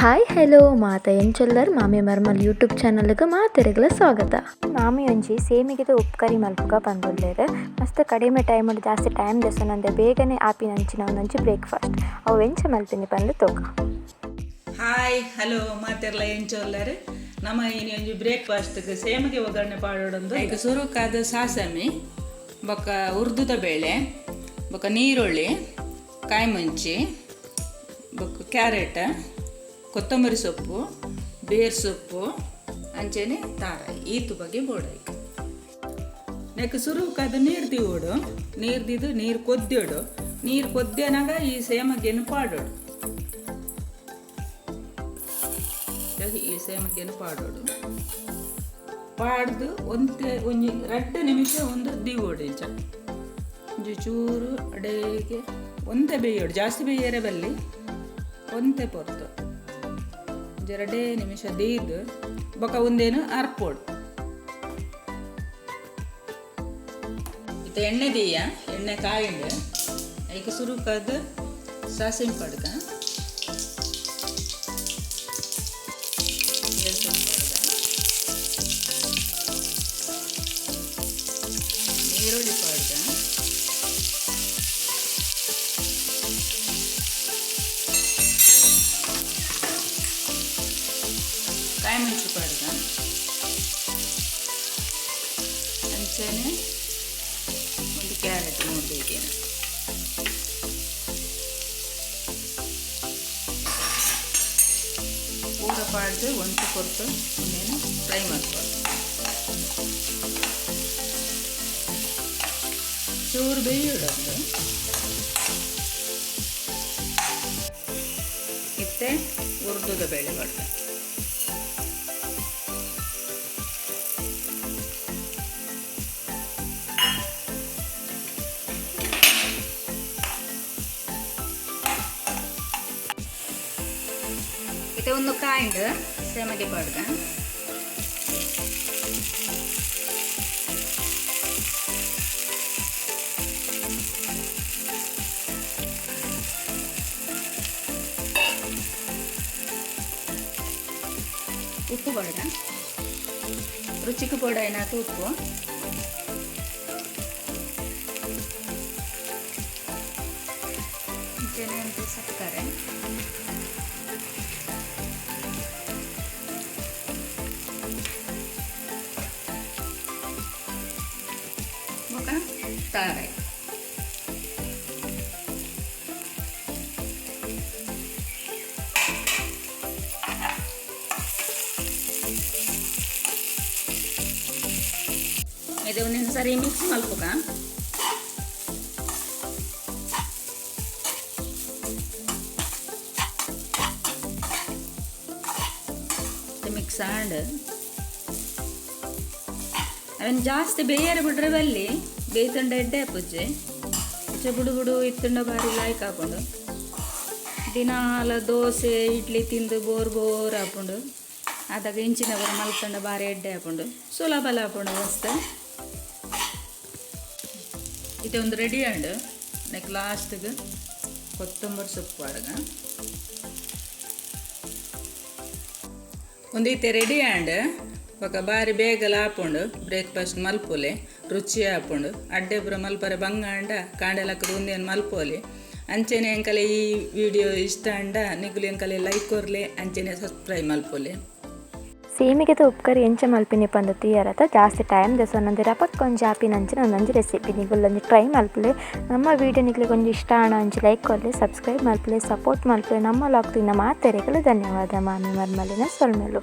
Hi hello ಮಾತ ಎಂಚೊಲ್ಲರ್ ಮಾಮಿ ಮರ್ಮಲ್ YouTube ಚಾನಲ್ಗೆ ಮಾತೆರೆಗಳ ಸ್ವಾಗತ. ಮಾಮಿ ಒಂಜಿ ಸೇಮಿಗೆದ ಉಪ್ಕರಿ ಮಲ್ಪುಗ ಬಂದುಲ್ಲೇರ್. ಮಸ್ತ್ ಕಡಿಮೆ ಟೈಮಡ್ ಜಾಸ್ತಿ ಟೈಮ್ ದೆಸನಂದೆ ಬೇಗನೆ ಆಪಿನಂಚಿನ ಒಂದೊಂಜಿ ಬ್ರೇಕ್ಫಾಸ್ಟ್ ಅವು ಎಂಚ ಮಲ್ಪಿನಿ ಬಂದು ತೋಕ ಹಾಯ್ ಹಲೋ ಮಾತೆರ್ಲ ಎಂಚಲ್ಲರ್ ನಮ್ಮ ಏನಿ ಒಂಜಿ ಬ್ರೇಕ್ಫಾಸ್ಟ್ಗೆ ಸೇಮಿಗೆ ಒಗ್ಗರಣೆ ಪಾಡೋಡೊಂದು ಈಗ ಸುರುಕಾದ ಸಾಸಮಿ ಬೊಕ್ಕ ಉರ್ದುದ ಬೇಳೆ ಬೊಕ್ಕ ನೀರುಳ್ಳಿ ಕಾಯಿ ಮುಂಚಿ ಬೊಕ್ಕ ಕ್ಯಾರೆಟ್. ಕೊತ್ತಂಬರಿ ಸೊಪ್ಪು, ಬೇರ್ ಸೊಪ್ಪು, ಅಂಚೆನೆ ತಾರಾಯಿ ಈತು ಬಗ್ಗೆ ಬೋಡಾಯ್ತು ನೆಕ್ ಸುರುಕಾದ ನೀರು ದಿವೋಡು ನೀರು ದಿದು ನೀರು ಕೊದ್ದೋಡು ನೀರು ಕೊದ್ದೆನಾಗ ಈ ಸೇಮಗೆನು ಪಾಡೋಡು. ಈ ಸೇಮಗೆನು ಪಾಡೋಡು? ಪಾಡ್ದು ಒಂದು ಒಂಜಿ, ರಡ್ಡು ನಿಮಿಷ ಒಂದು ದಿವೋಡು ಇಂಚ. ಚೂರು ಅಡೆಗೆ ಒಂದೇ ಬೇಯೋಡು. ಜಾಸ್ತಿ ಬೇಯರೆ ಬಲ್ಲಿ ಒಂದೇ ಪೊರ್ತು. ಒಂಜಿ ಎರಡೇ ನಿಮಿಷ ದೀದು ಬೊಕ ಒಂದೇನು ಅರ್ಪೋಡು ಇದು ಎಣ್ಣೆ ದೀಯ, ಎಣ್ಣೆ ಕಾಯಿಂಡು ಐಕ ಸುರುಕಾದ, ಸಾಸಿವೆ ಪಡ್ಕ ಅಂಚೆನೆ ಒಂದು ಕ್ಯಾರೆಟ್ ನೋಡ್ಬೇಕೇನು ಪೂರ ಪಾಡ್ದು ಒಂದು ಕೊರ್ತು ಇನ್ನೇನು ಫ್ರೈ ಮಾಡ್ಕೊಳ್ಳಿ ಚೂರು ಬೇಯಿಡೋದು ಮತ್ತೆ ಉರ್ದುದ ಬೇಳೆ ಬರ್ತದೆ ಇದು ಒಂದು ಕಾಯಿಂಡ್ ಸೇಮಗೆ ಪಡ್ಗ ಉಪ್ಪು ಪಡ್ಗ ರುಚಿಗೆ ಪೌಡ ಏನಾಯ್ತು ಇವಾಗ ತಾವೆ ಇದು ಒಂದೊಂದು ಸರಿ ಮಿಕ್ಸ್ ಮಾಡ್ಬೇಕ ಮಿಕ್ಸ್ ಆ್ಯಂಡ್ ಅವನ್ ಜಾಸ್ತಿ ಬೇಯರ್ ಬಿಡ್ರೆ ಬಲ್ಲಿ ಬೇಯ್ತಂಡ ಎಡ್ಡೆ ಪೂಜೆ. ಇಚ್ಚೆ ಬುಡು ಬುಡು ಇತ್ತಂಡ ಬಾರಿ ಲಾಯ್ಕ್ ಹಾಕೊಂಡು. ದಿನಾಲ ದೋಸೆ, ಇಡ್ಲಿ ತಿಂದು ಬೋರ್ ಬೋರ್ ಹಾಕೊಂಡು. ಅದಾಗ ಇಂಚಿನ ಬರ ಬಾರಿ ಎಡ್ಡೆ ಹಾಕೊಂಡು. ಸುಲಭ ಹಾಕೊಂಡು ಮಸ್ತ್ ಇದು ಒಂದು ರೆಡಿ ಆಂಡ್ ನೆಕ್ ಲಾಸ್ಟ್ಗೆ ಕೊತ್ತಂಬರಿ ಸೊಪ್ಪು ಆಡಗ ಒಂದು ಈತೆ ರೆಡಿ ఒక ಬಾರಿ ಬೇಗ ಲಾಪೊಂಡು ಬ್ರೇಕ್ಫಾಸ್ಟ್ ಮಲ್ಪೊಲೆ. ರುಚಿ ಆಪುಂಡು ಅಡ್ಡೆ ಪುರ ಮಲ್ಪರೆ ಬಂಗಾಂಡ, ಕಾಂಡೆಲಕ್ಕದ ಉಂದೇನು ಮಲ್ಪೋಲಿ. ಅಂಚೆನೆ ಎಂಕಲೆ ಈ ವಿಡಿಯೋ ಇಷ್ಟ ಅಂಡ, ನಿಗುಲು ಎಂಕಲೆ ಲೈಕ್ ಕೊರ್ಲೆ, ಅಂಚೆನೆ ಸಬ್ಸ್ಕ್ರೈಬ್ ಮಲ್ಪೊಲೆ. ಸೇಮಿಗೆದ ಉಪ್ಕರಿ ಎಂಚ ಮಲ್ಪಿನಿ ಪಂದು ತೀಯರತ, ಜಾಸ್ತಿ ಟೈಮ್ ದೆಸೊಂದೊಂದಿರ ಪಕ್ಕ ಆಪಿನ ಅಂಚಿನ ಒಂದೊಂದು ರೆಸಿಪಿ ನಿಗುಲ್ಲೊಂದು ಟ್ರೈ ಮಲ್ಪಲೆ. ನಮ್ಮ ವಿಡಿಯೋ ನಿಗ್ಲಿಗೆ ಒಂಜಿ ಇಷ್ಟ ಆಣ ಅಂಚಿ ಲೈಕ್ ಕೊರ್ಲೆ ಸಬ್ಸ್ಕ್ರೈಬ್ ಮಲ್ಪಲೆ ಸಪೋರ್ಟ್ ಮಲ್ಪಲೆ. ನಮ್ಮ ಲಾಕ್ತಿನ ಮಾತೆರೆಗಳು ಧನ್ಯವಾದ. ಮಾಮಿ ಮರ್ಮಲಿನ ಸೊಲ್ಮೆಲು.